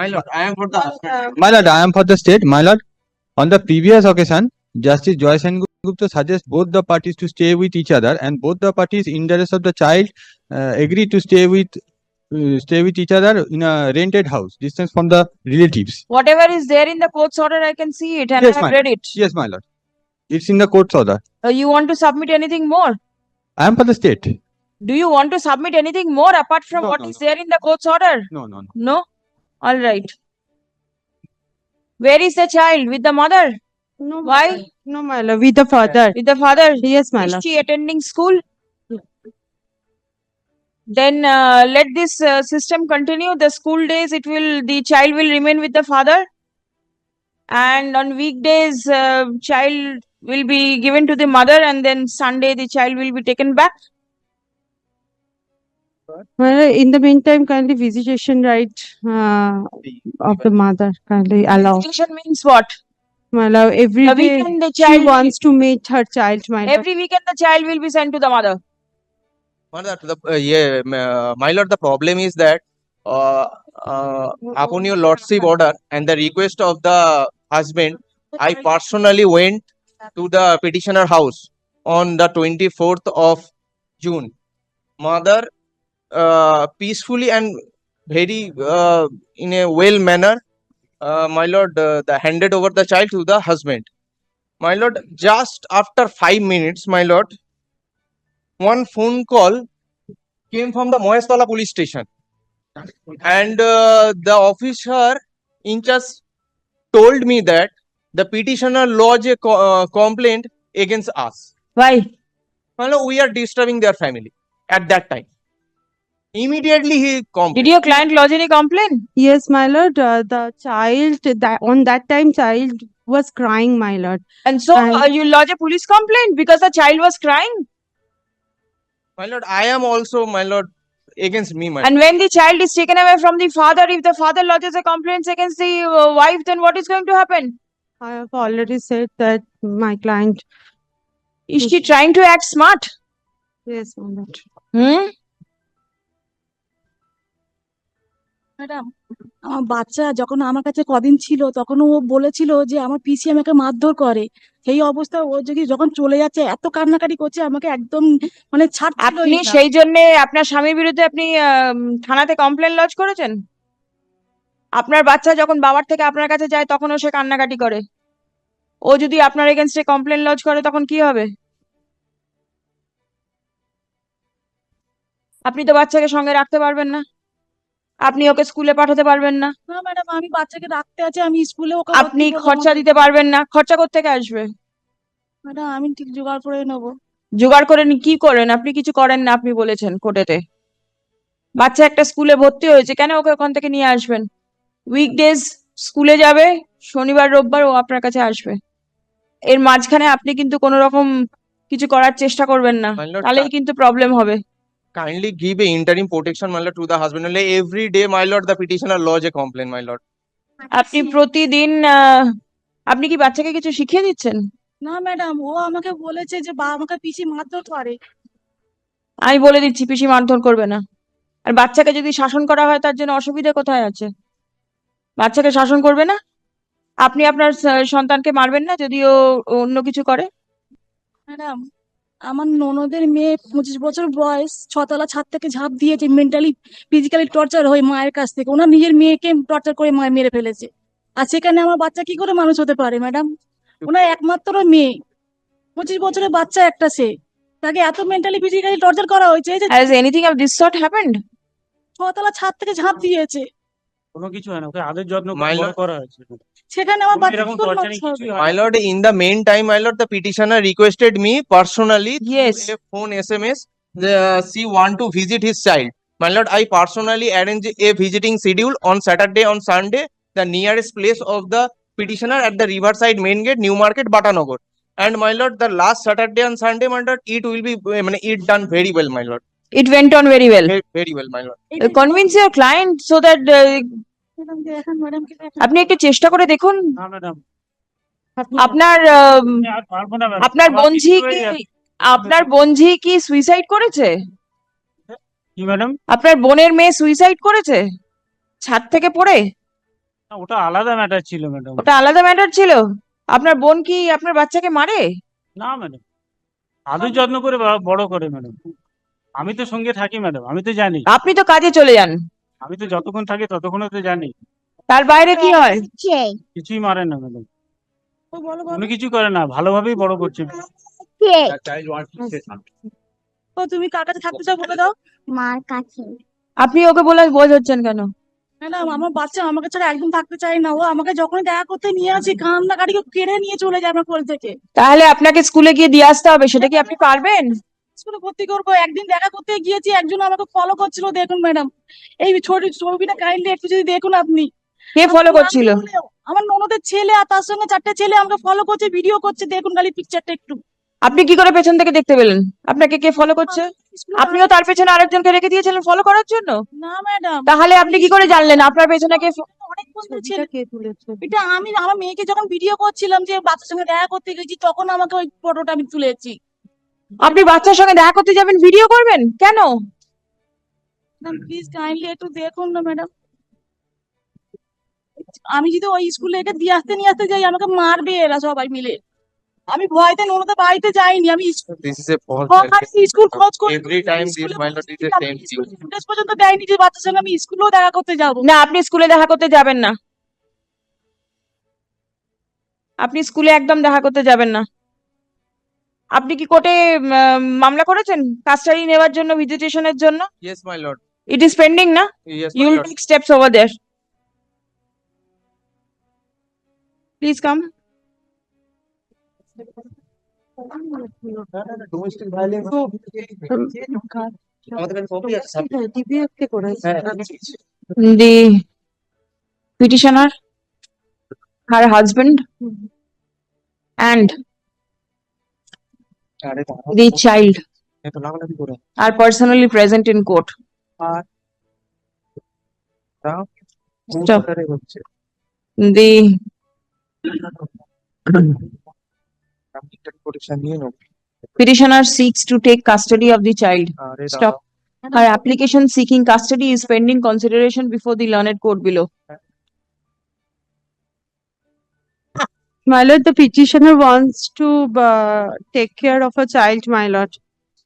My lord, I am for the husband. My lord, I am for the state. My lord, on the previous occasion, Justice Joy Sen Gupta suggests both the parties to stay with each other and both the parties in the interest of the child uh, agree to stay with uh, stay with each other in a rented house, distance from the relatives. Whatever is there in the court's order, I can see it and Yes, I have ma'am. read it. Yes, my lord. It's in the court's order. Uh, You want to submit anything more? I am for the state. Do you want to submit anything more apart from No, what no, is there in the court's order? No, no, no. No? All right. Where is the child? With the mother? No, my Why? lord. No, my lord, with the father. With the father? Yes, my Is lord. she attending school? Then uh, let this uh, system continue. The school days, it will, the child will remain with the father. And on weekdays, uh, child will be given to the mother and then Sunday, the child will be taken back. My lord, in the meantime, kindly visitation right uh, of the mother kindly allow. Visitation means what? My lord, every The day weekend, the she child, will- wants to meet her child, my lord. every weekend, the child will be sent to the mother. My lord, the, uh, yeah, m- uh, my lord, the problem is that uh, uh, upon your lordship order and the request of the husband, I personally went to the petitioner house on the twenty-fourth of June. Mother uh, peacefully and very uh, in a well manner, uh, my lord, uh, the handed over the child to the husband. My lord, just after five minutes, my lord, one phone call came from the Moestala police station. And uh, the officer in charge told me that the petitioner lodged a co- uh, complaint against us. Why? Well, we are disturbing their family at that time. Immediately he Did your client lodge any complaint? Yes, my lord, uh, the child that on that time child was crying, my lord. And so And- uh, you lodge a police complaint because the child was crying. My lord, I am also, my lord, against me, my Lord. And when the child is taken away from the father, if the father lodges a complaint against the uh, wife, then what is going to happen? I have already said that my client. Is she trying to act smart? Yes, my lord. Hmm? Madam আমার বাচ্চা যখন আমার কাছে কদিন ছিল তখন ও বলেছিল যে আমার পিসি আমাকে মারধর করে। সেই অবস্থা ও যদি যখন চলে যাচ্ছে এত কান্নাকাটি করছে আমাকে একদম মানে ছাড়ছিলই আপনি। সেই জন্য আপনার স্বামীর বিরুদ্ধে আপনি থানাতে কমপ্লেন লজ করেছেন? আপনার বাচ্চা যখন বাবার থেকে আপনার কাছে যায় তখনও সে কান্নাকাটি করে। ও যদি আপনার এগেনস্টে কমপ্লেন লজ করে তখন কি হবে? আপনি তো বাচ্চাকে সঙ্গে রাখতে পারবেন না। আপনি ওকে স্কুলে পাঠাতে পারবেন না। না ম্যাডাম আমি বাচ্চাকে রাখতে আছে আমি স্কুলে ওকে আপনি খরচা দিতে পারবেন না। খরচা কোত্থেকে আসবে? ম্যাডাম আমি ঠিক জোগাড় করে নেব। জোগাড় করে নি- কি করেন? আপনি কিছু করেন না আপনি বলেছেন কোর্টেতে। বাচ্চা একটা স্কুলে ভর্তি হয়েছে কেন ওকে ওখান থেকে নিয়ে আসবেন? উইকডেজ স্কুলে যাবে শনিবার রোববার ও আপনার কাছে আসবে। এর মাঝখানে আপনি কিন্তু কোনো রকম কিছু করার চেষ্টা করবেন না। তাহলেই কিন্তু প্রবলেম হবে। Kindly give a interim protection, my lord, to the husband. Only every day, my lord, the petitioner lodge a complaint, my lord. আপনি প্রতিদিন আহ, আপনি কি বাচ্চাকে কিছু শিখিয়ে দিচ্ছেন? না ম্যাডাম ও আমাকে বলেছে যে বা আমাকে পিসি মারধর করে। আমি বলে দিচ্ছি পিসি মারধর করবে না। আর বাচ্চাকে যদি শাসন করা হয় তার জন্য অসুবিধা কোথায় আছে? বাচ্চাকে শাসন করবে না? আপনি আপনার সন্তানকে মারবেন না যদি ও অন্য কিছু করে? ম্যাডাম আমার ননদের মেয়ে পঁচিশ বছর বয়স ছতলা ছাদ থেকে ঝাঁপ দিয়েছে মেন্টালি ফিজিক্যালি টর্চার হয়ে মায়ের কাছ থেকে। ওনার নিজের মেয়েকে টর্চার করে মায়ের মেরে ফেলেছে। আর সেখানে আমার বাচ্চা কি করে মানুষ হতে পারে ম্যাডাম ওনার একমাত্র মেয়ে পঁচিশ বছরের বাচ্চা একটা সে। তাকে এত মেন্টালি ফিজিক্যালি টর্চার করা হয়েছে যে has anything of this sort happened ছতলা ছাদ থেকে ঝাঁপ দিয়েছে। কোনো কিছু হয় না ওকে আদর যত্ন করা হয়েছে। সেখানে আমার বাচ্চা হয় My lord, in the meantime, my lord, the petitioner requested me personally Yes. a phone SMS. The, she want to visit his child. My lord, I personally arrange a visiting schedule on Saturday, on Sunday, the nearest place of the petitioner at the Riverside Main Gate, New Market, Batanagar. And my lord, the last Saturday and Sunday, my lord, it will be, I mean, it done very well, my lord. It went on very well Very, very well, my lord. এটাই convince your client so that আপনি একটু চেষ্টা করে দেখুন। আপনার madam. আপনার হয়ে কি আপনার বঞ্ঝি কি সুইসাইড করেছে? ম্যাডাম? আপনার বোনের মেয়ে সুইসাইড করেছে? ছাদ থেকে পড়ে? ওটা আলাদা ম্যাটার ছিল ম্যাডাম। ওটা আলাদা ম্যাটার ছিল? আপনার বোন কি আপনার বাচ্চাকে মারে? না ম্যাডাম। আদর যত্ন করে বড় করে ম্যাডাম। আমি তো সঙ্গে থাকি ম্যাডাম। আমি তো জানি। আপনি তো কাজে চলে যান। আমি তো যতক্ষণ থাকি ততক্ষণ তো জানি। তার বাইরে কি হয়? কিছুই মারেন না ম্যাডাম। ও কোনো কিছু করে না ভালোভাবেই বড় করছে। ও তুমি কার কাছে থাকতে চাও বলে দাও? মার কাছে। আপনি ওকে বলে বোঝাচ্ছেন কেন? ম্যাডাম আমার বাচ্চা আমাকে ছাড়া একদম থাকতে চায় না। ও আমাকে যখনই দেখা করতে নিয়ে আসি কান্না কাটি কেড়ে নিয়ে চলে যায় আমার কোল থেকে। তাহলে আপনাকে স্কুলে গিয়ে দিয়ে আসতে হবে সেটা কি আপনি পারবেন? স্কুলে ভর্তি করব একদিন দেখা করতে গিয়েছি একজন আমাকে ফলো করছিল দেখুন ম্যাডাম এই ছোট ছবিটা কাইন্ডলি একটু যদি দেখুন আপনি। কে ফলো করছিল? আমার ননদের ছেলে আর তার সঙ্গে চারটে ছেলে আমাকে ফলো করছে ভিডিও করছে দেখুন খালি পিকচারটা একটু। আপনি কি করে পেছন থেকে দেখতে পেলেন? আপনাকে কে ফলো করছে? আপনিও তার পেছনে আরেকজনকে রেখে দিয়েছিলেন ফলো করার জন্য? না ম্যাডাম তাহলে আপনি কি করে জানলেন? আপনার পেছনে কে অনেক বন্ধু ছেলে। ছবিটা কে তুলেছে? এটা আমি আমার মেয়েকে যখন ভিডিও করছিলাম যে বাচ্চার সঙ্গে দেখা করতে গেছি তখন আমাকে ওই ফটোটা আমি তুলেছি। আপনি বাচ্চার সঙ্গে দেখা করতে যাবেন ভিডিও করবেন? কেন? প্লিজ কাইন্ডলি একটু দেখুন না ম্যাডাম আমি যদি ওই স্কুলে একে দিয়ে আসতে নিয়ে আসতে যাই আমাকে মারবে এরা সবাই মিলে। আমি ভয়তে ননদের বাড়িতে যাইনি আমি স্কুল খোঁজ করে। পর্যন্ত দেয়নি যে বাচ্চার সঙ্গে আমি স্কুলেও দেখা করতে যাব। না আপনি স্কুলে দেখা করতে যাবেন না। আপনি স্কুলে একদম দেখা করতে যাবেন না। আপনি কি কোর্টে মামলা করেছেন? কাস্টাডি নেওয়ার জন্য ভিজিটেশনের জন্য? Yes my lord it is pending না? You will take steps over there please come the petitioner her husband and the child are personally present in court. Stop. The petitioner seeks to take custody of the child. Stop. Her application seeking custody is pending consideration before the learned court below. My lord, the petitioner wants to uh, take care of a child, my lord.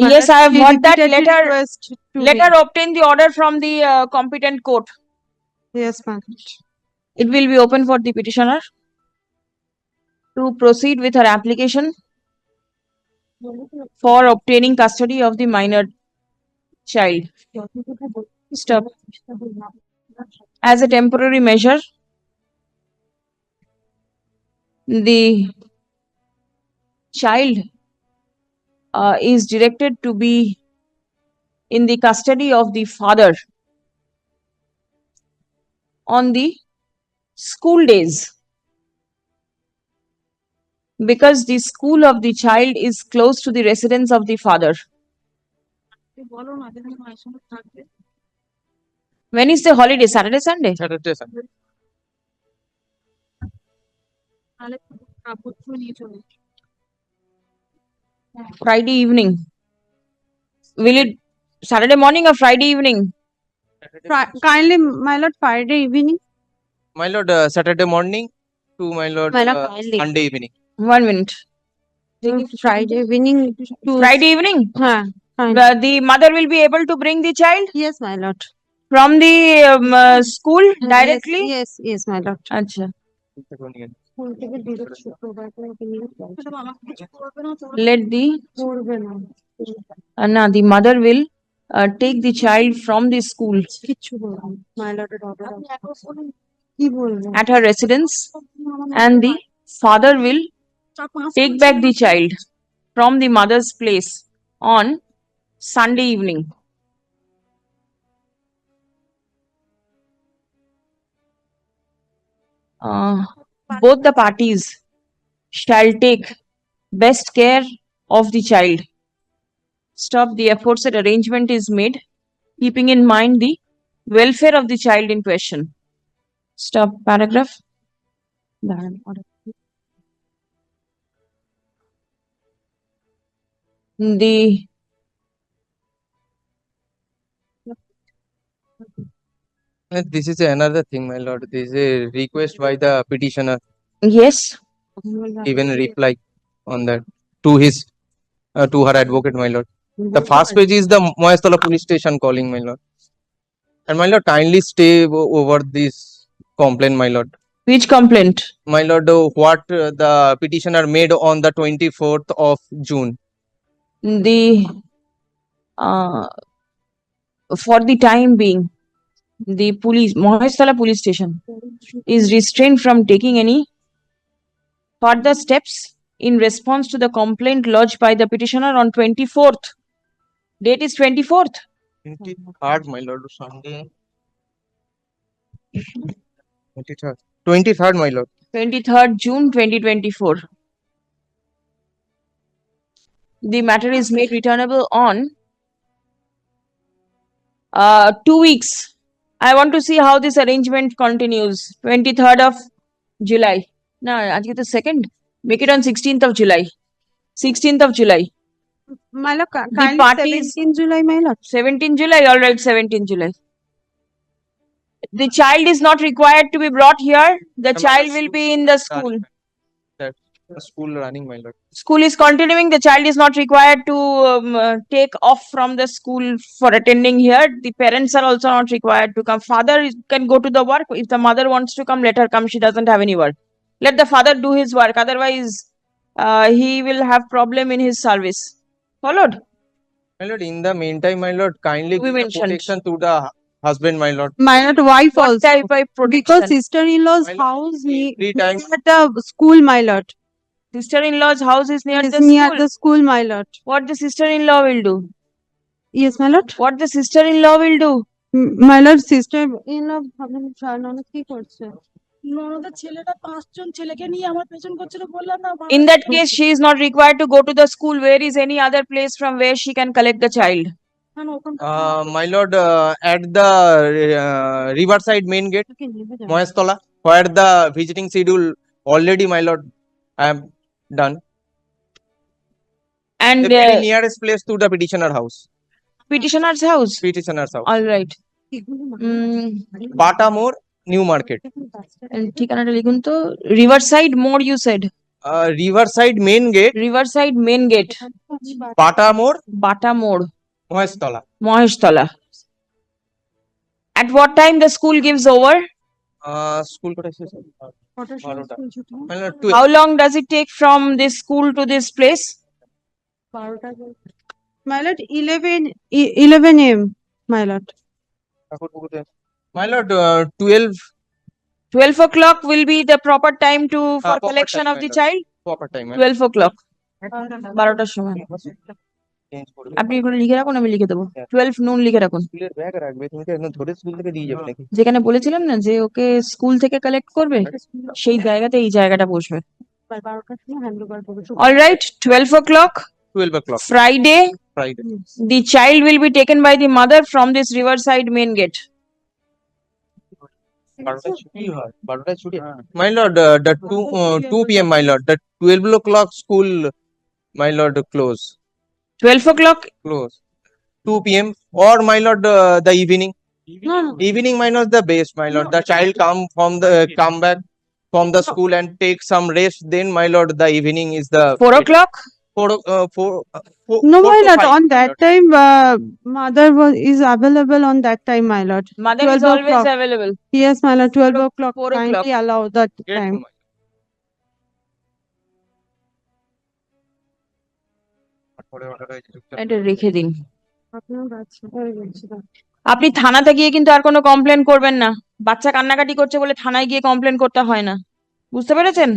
My Yes, lord, I have got that letter. request Let her obtain the order from the uh, competent court. Yes, my lord. It will be open for the petitioner to proceed with her application for obtaining custody of the minor child. Stop. As a temporary measure, the child uh, is directed to be in the custody of the father on the school days because the school of the child is close to the residence of the father. When is the holiday? Saturday, Sunday? Saturday, Sunday. তাহলে কাপড় ধুয়ে নিয়ে চলে Friday evening? Will it Saturday morning or Friday evening? Fri- Kindly, my lord, Friday evening, My lord, uh, Saturday morning to my lord, my lord, uh, kindly. Sunday evening. One minute. Mm, Friday evening to. Friday evening? Huh, fine. The, the mother will be able to bring the child Yes, my lord. from the um, uh, school Yes, directly? Yes, yes, my lord. Acha. সব আমাকে কিছু করবে না তো Let the করবে না uh, na, the mother will uh, take the child from the school কিচ্ছু বলবে না। my lord এর order আপনি আছে। একবার বলুন, কি বলবো at her residence আমার and the father will চার পাঁচ take বছর back the child from the mother's place on Sunday evening. Uh, both the parties shall take best care of the child. Stop the aforesaid arrangement is made, keeping in mind the welfare of the child in question. Stop paragraph. The This is another thing, my lord. This is a request by the petitioner, Yes, even reply on that to his, uh, to her advocate, my lord. The first page is the Moyastola police station calling, my lord. And my lord, kindly stay o- over this complaint, my lord. which complaint? My lord, uh, what uh, the petitioner made on the twenty-fourth of June. The, uh, for the time being, the police, Mahestala Police Station is restrained from taking any further steps in response to the complaint lodged by the petitioner on twenty-fourth. Date is twenty-fourth. Twenty-third, my lord, Sunday. Twenty-third, twenty-third, my lord. twenty-third June twenty twenty-four. The matter is made returnable on uh, two weeks. I want to see how this arrangement continues. 23rd of July. No, I think the second. Make it on 16th of July. 16th of July. My love, the parties, 17 July, my 17 July, all right, 17 July. The child is not required to be brought here. The child will be in the school. That the school running, my lord. school is continuing, the child is not required to um, uh, take off from the school for attending here. The parents are also not required to come. Father is- can go to the work. If the mother wants to come, let her come. She doesn't have any work. Let the father do his work. Otherwise, uh, he will have problem in his service. Followed? My lord, in the meantime, my lord, kindly We give mentioned. protection to the husband, my lord. My lord, wife What also. type of Because protection? sister-in-law's house ne- Three near times, the school, my lord. Sister-in-law's house is near Is the near school. the school, my lord. What the sister-in-law will do? Yes, my lord. What the sister-in-law will do? M- My lord, sister-in-law ভাবলাম ননদ কি করছে? ননদের ছেলেরা পাঁচজন ছেলেকে নিয়ে আমার পেছন করছিল বললাম না In that case, she is not required to go to the school. Where is any other place from where she can collect the child? বাবা, ওখানকার uh, my lord, uh, at the uh, Riverside main gate, Moyastola, where the visiting schedule already, my lord, I have done. And The very uh, nearest place to the petitioner house, petitioner's house. petitioner's house. All right. Mm, Bata More, New Market. and ঠিকানাটা লিখুন তো riverside মোড় you said Uh, Riverside main gate, riverside main gate Bata More, বাটা মোড় Moyastola. Maheshtala At what time the school gives over? Uh, school কোথায় শেষ হয়? বারোটা। My lord, How long does it take from this school to this place? My lord, eleven, e- eleven AM, my lord. twelve. My lord, uh, twelve, Twelve o'clock will be the proper time to for proper collection time, of the madam. child? proper time. my lord. Twelve o'clock. বারোটার সময় change করবে আপনি এগুলো লিখে রাখুন আমি লিখে দেবো টুয়েলভ নুন লিখে রাখুন স্কুলের ব্যাগ রাখবে তুমি কি একদম ধরে স্কুল থেকে দিয়ে যাবে নাকি যেখানে বলেছিলাম না যে ওকে স্কুল থেকে কালেক্ট করবে সেই জায়গাতে এই জায়গাটা বসবে All right, 12 o'clock. 12 o'clock. Friday. Friday. The child will be taken by the mother from this riverside main gate. My lord, uh, the 2, uh, 2 p.m., my lord, the 12 o'clock school, my lord, close. 12 o'clock? Close. 2 p.m. or my lord, uh, the evening. No, no. Evening minus the best, my lord. The child come from the uh, come back from the school and take some rest. Then, my lord, the evening is the 4 o'clock? Four, o- uh, four, uh, four, No, four my lord. On that lord. time, uh, mother was is available on that time, my lord. Mother is always available. Yes, my lord. 12 o'clock. Four o'clock. Allow that Yes, time. my. এটা রেখে দিন। আপনার বাচ্চা গেছে আপনি থানাতে গিয়ে কিন্তু আর কোনো কমপ্লেন করবেন না। বাচ্চা কান্নাকাটি করছে বলে থানায় গিয়ে কমপ্লেন করতে হয় না। বুঝতে পেরেছেন?